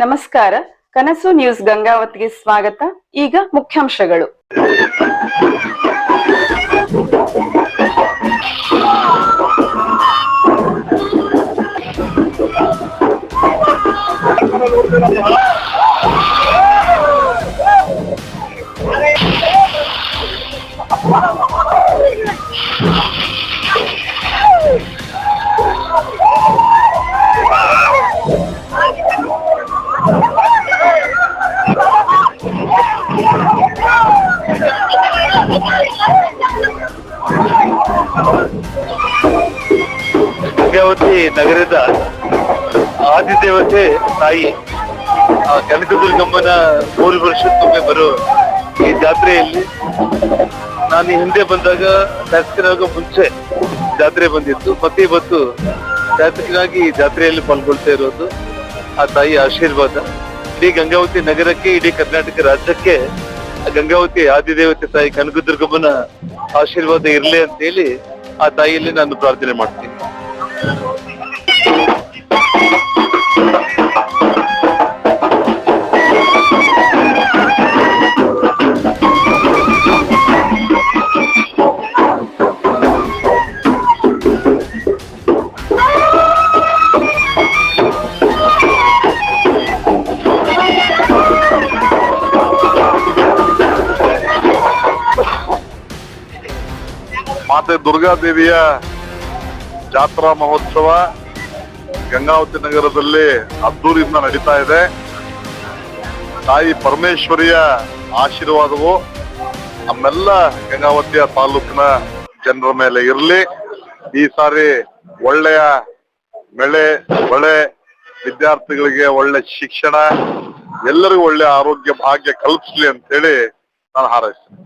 ನಮಸ್ಕಾರ. ಕನಸು ನ್ಯೂಸ್ ಗಂಗಾವತಿಗೆ ಸ್ವಾಗತ. ಈಗ ಮುಖ್ಯಾಂಶಗಳು. ನಗರದ ಆದಿದೇವತೆ ತಾಯಿ, ಆ ಕನಕದುರ್ಗಮ್ಮನ ಮೂರು ವರ್ಷಕ್ಕೊಮ್ಮೆ ಬರೋ ಈ ಜಾತ್ರೆಯಲ್ಲಿ ನಾನು ಹಿಂದೆ ಬಂದಾಗ ಶಾಸಕರಾಗ ಮುಂಚೆ ಜಾತ್ರೆ ಬಂದಿತ್ತು. ಮತ್ತೆ ಇವತ್ತು ಶಾಸಕರಾಗಿ ಈ ಜಾತ್ರೆಯಲ್ಲಿ ಪಾಲ್ಗೊಳ್ತಾ ಇರೋದು ಆ ತಾಯಿ ಆಶೀರ್ವಾದ. ಇಡೀ ಗಂಗಾವತಿ ನಗರಕ್ಕೆ, ಇಡೀ ಕರ್ನಾಟಕ ರಾಜ್ಯಕ್ಕೆ ಗಂಗಾವತಿ ಆದಿದೇವತೆ ತಾಯಿ ಕನಕದುರ್ಗಮ್ಮನ ಆಶೀರ್ವಾದ ಇರಲಿ ಅಂತ ಹೇಳಿ ಆ ತಾಯಿಯಲ್ಲಿ ನಾನು ಪ್ರಾರ್ಥನೆ ಮಾಡ್ತೀನಿ. ಮಾತೆ ದುರ್ಗಾದೇವಿಯ ಜಾತ್ರಾ ಮಹೋತ್ಸವ ಗಂಗಾವತಿ ನಗರದಲ್ಲಿ ಅದ್ದೂರಿಂದ ನಡೀತಾ ಇದೆ. ತಾಯಿ ಪರಮೇಶ್ವರಿಯ ಆಶೀರ್ವಾದವು ನಮ್ಮೆಲ್ಲ ಗಂಗಾವತಿಯ ತಾಲೂಕಿನ ಜನರ ಮೇಲೆ ಇರಲಿ. ಈ ಸಾರಿ ಒಳ್ಳೆಯ ಬೆಳೆ ಒಳ್ಳೆ ವಿದ್ಯಾರ್ಥಿಗಳಿಗೆ ಒಳ್ಳೆ ಶಿಕ್ಷಣ, ಎಲ್ಲರಿಗೂ ಒಳ್ಳೆ ಆರೋಗ್ಯ, ಭಾಗ್ಯ ಕಲ್ಪಿಸ್ಲಿ ಅಂತ ಹೇಳಿ ನಾನು ಹಾರೈಸ್ತೇನೆ.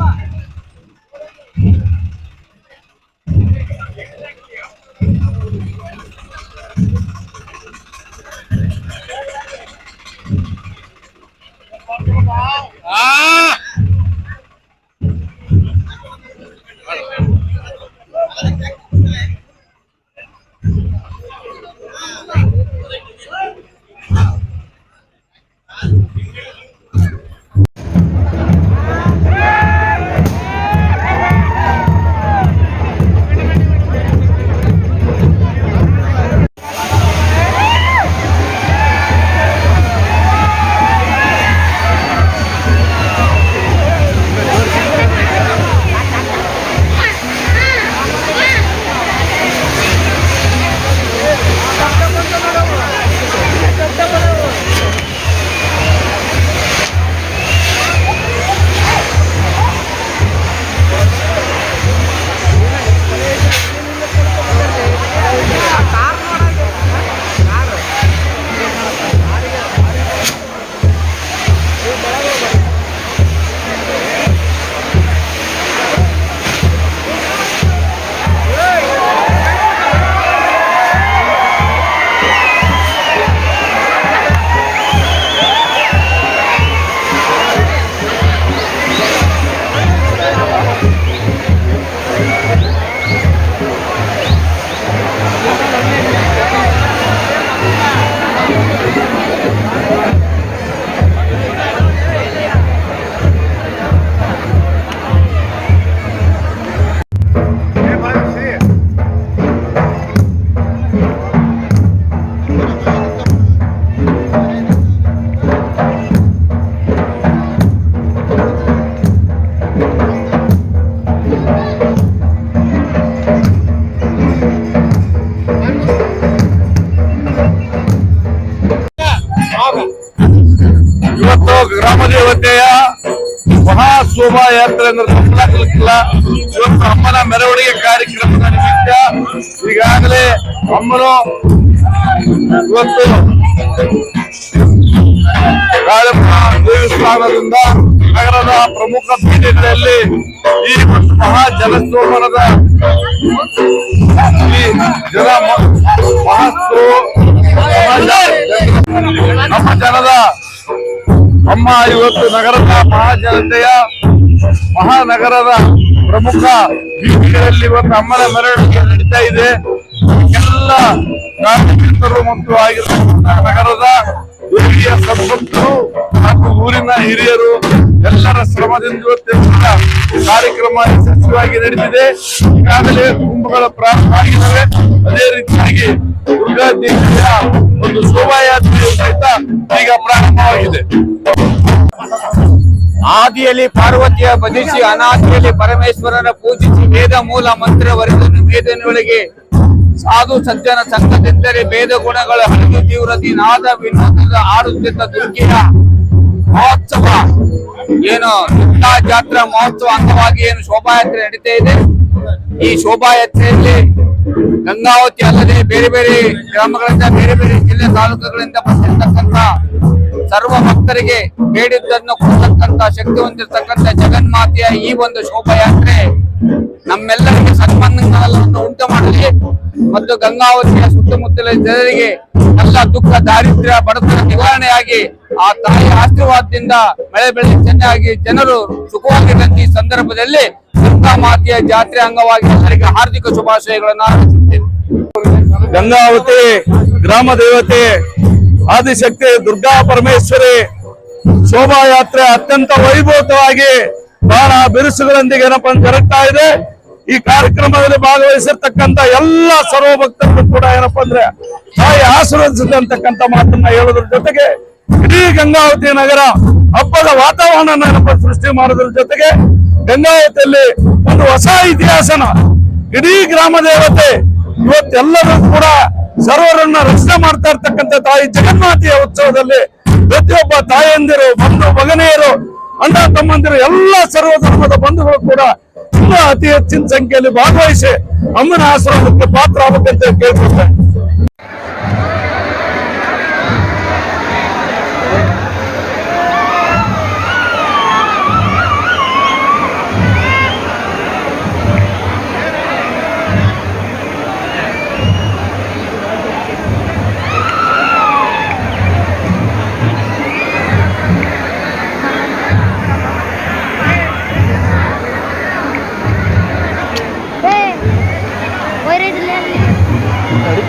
Bye. ಶೋಭಾಯಾತ್ರೆ ಅಂದ್ರೆ ತಪ್ಪಲಾಗಲಿಕ್ಕಿಲ್ಲ ಇವತ್ತು ಅಮ್ಮನ ಮೆರವಣಿಗೆ ಕಾರ್ಯಕ್ರಮದ ನಿಮಿತ್ತ ಈಗಾಗಲೇ ಅಮ್ಮನು ಇವತ್ತು ಕಾಳಮ್ಮ ದೇವಸ್ಥಾನದಿಂದ ನಗರದ ಪ್ರಮುಖ ಬೀದಿಗಳಲ್ಲಿ ಈ ಮಹಾ ಜನಸ್ತೋಮನದ ಈ ಜನ ಮಹಾಸ್ತು ನಮ್ಮ ಜನದ ಅಮ್ಮ, ಇವತ್ತು ನಗರದ ಮಹಾಜನತೆಯ ಮಹಾನಗರದ ಪ್ರಮುಖ ಬೀದಿಗಳಲ್ಲಿ ಇವತ್ತು ಅಮ್ಮನ ಮೆರವಣಿಗೆ ನಡೀತಾ ಇದೆ. ಎಲ್ಲ ಕಾರ್ಯಕರ್ತರು ಮತ್ತು ಆಗಿರ್ತಕ್ಕಂಥ ನಗರದ ಹಿರಿಯ ಸಂಪತ್ತರು ಹಾಗೂ ಊರಿನ ಹಿರಿಯರು ಎಲ್ಲರ ಶ್ರಮದಿಂದ ಕಾರ್ಯಕ್ರಮ ಯಶಸ್ವಿಯಾಗಿ ನಡೆದಿದೆ ಈಗಾಗಲೇ ಕುಂಭಗಳ ಪ್ರಾರಂಭ ಆಗಿದ್ದಾವೆ. ಅದೇ ರೀತಿಯಾಗಿ ದುರ್ಗಾ ಒಂದು ಸಹಿತ ಈಗ ಪ್ರಾರಂಭವಾಗಿದೆ ಆದಿಯಲ್ಲಿ ಪಾರ್ವತಿಯ ಬದಿಸಿ ಅನಾದಿಯಲ್ಲಿ ಪರಮೇಶ್ವರನ ಪೂಜಿಸಿ ವೇದ ಮೂಲ ಮಂತ್ರ ವರಿದನು ವೇದನೊಳಗೆ ಸಾಧು ಸಜ್ಜನ ವೇದ ಭೇದ ಗುಣಗಳ ಹರಿದು ತೀವ್ರತೆ, ನಾದ ವಿನೋದದ ಆಡುತ್ತಿದ್ದ ದುರ್ಗಿಯ ಮಹೋತ್ಸವ. ಏನು ಜಾತ್ರಾ ಮಹೋತ್ಸವ ಅಂಗವಾಗಿ ಏನು ಶೋಭಾಯಾತ್ರೆ ನಡೀತಾ ಇದೆ? ಈ ಶೋಭಾಯಾತ್ರೆಯಲ್ಲಿ ಗಂಗಾವತಿ ಅಲ್ಲದೆ ಬೇರೆ ಬೇರೆ ಗ್ರಾಮಗಳಿಂದ ಬೇರೆ ಬೇರೆ ಜಿಲ್ಲೆ ತಾಲೂಕುಗಳಿಂದ ಬಂದಿರತಕ್ಕಂತ ಸರ್ವ ಭಕ್ತರಿಗೆ ಬೇಡಿದ್ದನ್ನು ಕೊಡತಕ್ಕಂತ ಶಕ್ತಿ ಹೊಂದಿರತಕ್ಕಂತ ಜಗನ್ಮಾತೆಯ ಈ ಒಂದು ಶೋಭಾಯಾತ್ರೆ ನಮ್ಮೆಲ್ಲರಿಗೆ ಸನ್ಮಾನಗಳನ್ನು ಉಂಟು ಮಾಡಲಿ. ಮತ್ತು ಗಂಗಾವತಿಯ ಸುತ್ತಮುತ್ತಲ ಜನರಿಗೆ ಎಲ್ಲ ದುಃಖ, ದಾರಿದ್ರ್ಯ, ಬಡತನ ನಿವಾರಣೆಯಾಗಿ ಆ ತಾಯಿ ಆಶೀರ್ವಾದದಿಂದ ಮಳೆ ಬೆಳೆ ಚೆನ್ನಾಗಿ ಜನರು ಸುಖವಾಗಿ ಈ ಸಂದರ್ಭದಲ್ಲಿ ಮಾತೆಯ ಜಾತ್ರೆ ಅಂಗವಾಗಿ ಎಲ್ಲರಿಗೆ ಹಾರ್ದಿಕ ಶುಭಾಶಯಗಳನ್ನು ಗಂಗಾವತಿ ಗ್ರಾಮ ದೇವತೆ, ಆದಿಶಕ್ತಿ, ದುರ್ಗಾ ಪರಮೇಶ್ವರಿ, ಶೋಭಾಯಾತ್ರೆ ಅತ್ಯಂತ ವೈಭವತವಾಗಿ ಬಹಳ ಬಿರುಸುಗಳೊಂದಿಗೆ ಏನಪ್ಪ ಜರುಗ್ತಾ ಇದೆ. ಈ ಕಾರ್ಯಕ್ರಮದಲ್ಲಿ ಭಾಗವಹಿಸಿರ್ತಕ್ಕಂತ ಎಲ್ಲ ಸರ್ವ ಕೂಡ ಏನಪ್ಪಾ ಅಂದ್ರೆ ತಾಯಿ ಆಶೀರ್ವದಿಸಿದೆ ಅಂತಕ್ಕಂಥ ಮಾತನ್ನ ಹೇಳೋದ್ರ ಜೊತೆಗೆ ಇಡೀ ಗಂಗಾವತಿ ನಗರ ಹಬ್ಬದ ವಾತಾವರಣ ಏನಪ್ಪ ಸೃಷ್ಟಿ ಮಾಡೋದ್ರ ಜೊತೆಗೆ ಗಂಗಾವತಿಯಲ್ಲಿ ಒಂದು ಹೊಸ ಇತಿಹಾಸನ ಇಡೀ ಗ್ರಾಮ ದೇವತೆ ಇವತ್ತೆಲ್ಲರೂ ಕೂಡ ಸರ್ವರನ್ನ ರಕ್ಷಣೆ ಮಾಡ್ತಾ ಇರ್ತಕ್ಕಂಥ ತಾಯಿ ಜಗನ್ಮಾತೆಯ ಉತ್ಸವದಲ್ಲಿ ಪ್ರತಿಯೊಬ್ಬ ತಾಯಂದಿರು, ಬಂಧು, ಮಗನೆಯರು, ಅಣ್ಣ, ತಮ್ಮಂದಿರು, ಎಲ್ಲ ಸರ್ವ ಧರ್ಮದ ಬಂಧುಗಳು ಕೂಡ ತುಂಬಾ ಅತಿ ಹೆಚ್ಚಿನ ಸಂಖ್ಯೆಯಲ್ಲಿ ಭಾಗವಹಿಸಿ ಅಮ್ಮನ ಆಶ್ರಮಕ್ಕೆ ಪಾತ್ರ ಅಂತ ಕೇಳ್ಕೊಳ್ತೇನೆ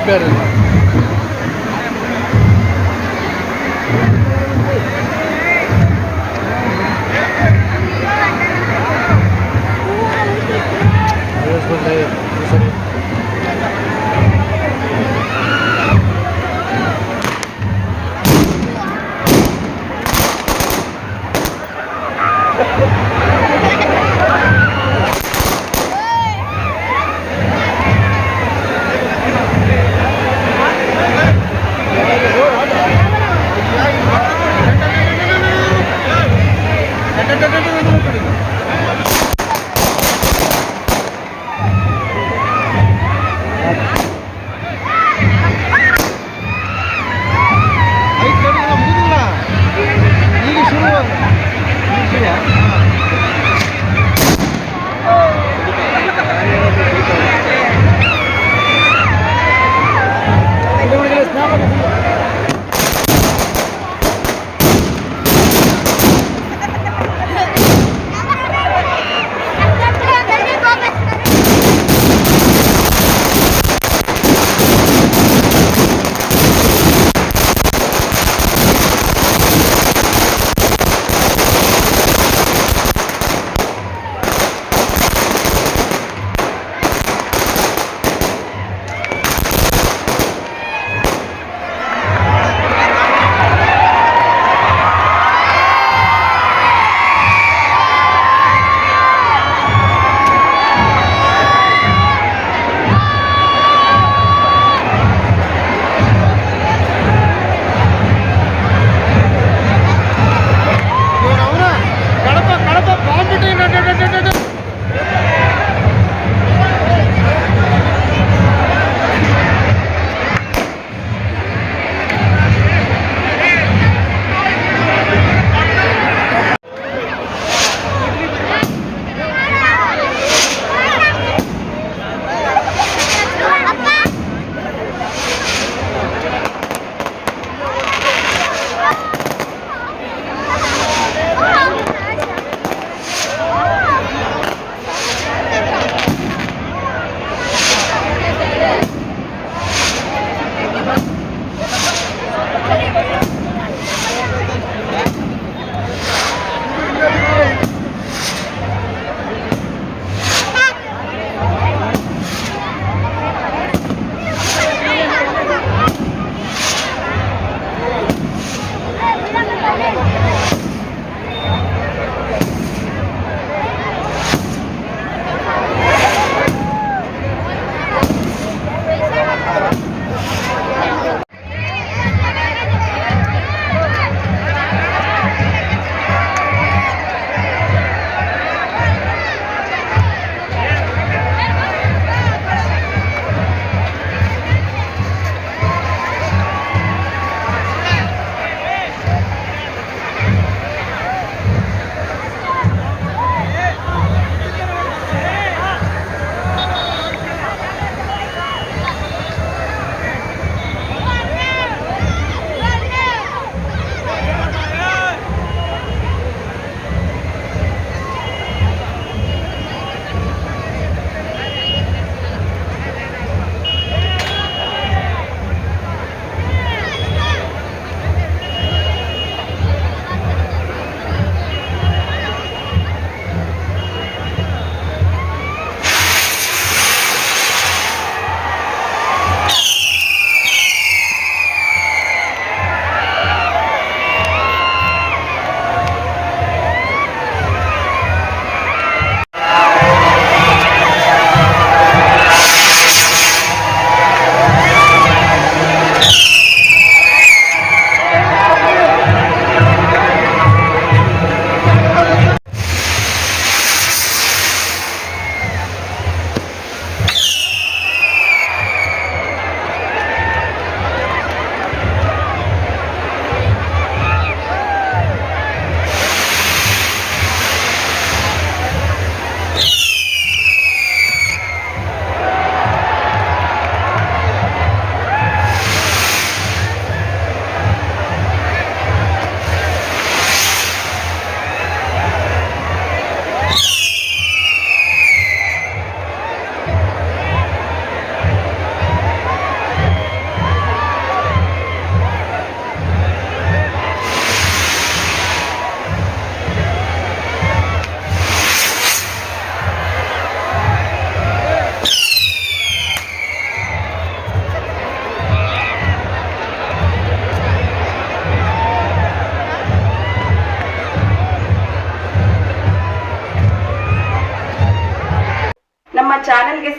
better.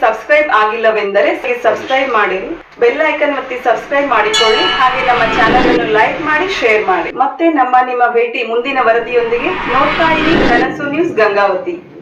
ಸಬ್ಸ್ಕ್ರೈಬ್ ಆಗಿಲ್ಲವೆಂದರೆ ಸಬ್ಸ್ಕ್ರೈಬ್ ಮಾಡಿರಿ ಬೆಲ್ ಐಕನ್ ಒತ್ತಿ ಸಬ್ಸ್ಕ್ರೈಬ್ ಮಾಡಿಕೊಳ್ಳಿ. ಹಾಗೆ ನಮ್ಮ ಚಾನೆಲ್ ಅನ್ನು ಲೈಕ್ ಮಾಡಿ ಶೇರ್ ಮಾಡಿ. ಮತ್ತೆ ನಮ್ಮ ನಿಮ್ಮ ಭೇಟಿ ಮುಂದಿನ ವರದಿಯೊಂದಿಗೆ ನೋಡ್ತಾ ಇರಿ. ಕನಸು ನ್ಯೂಸ್ ಗಂಗಾವತಿ.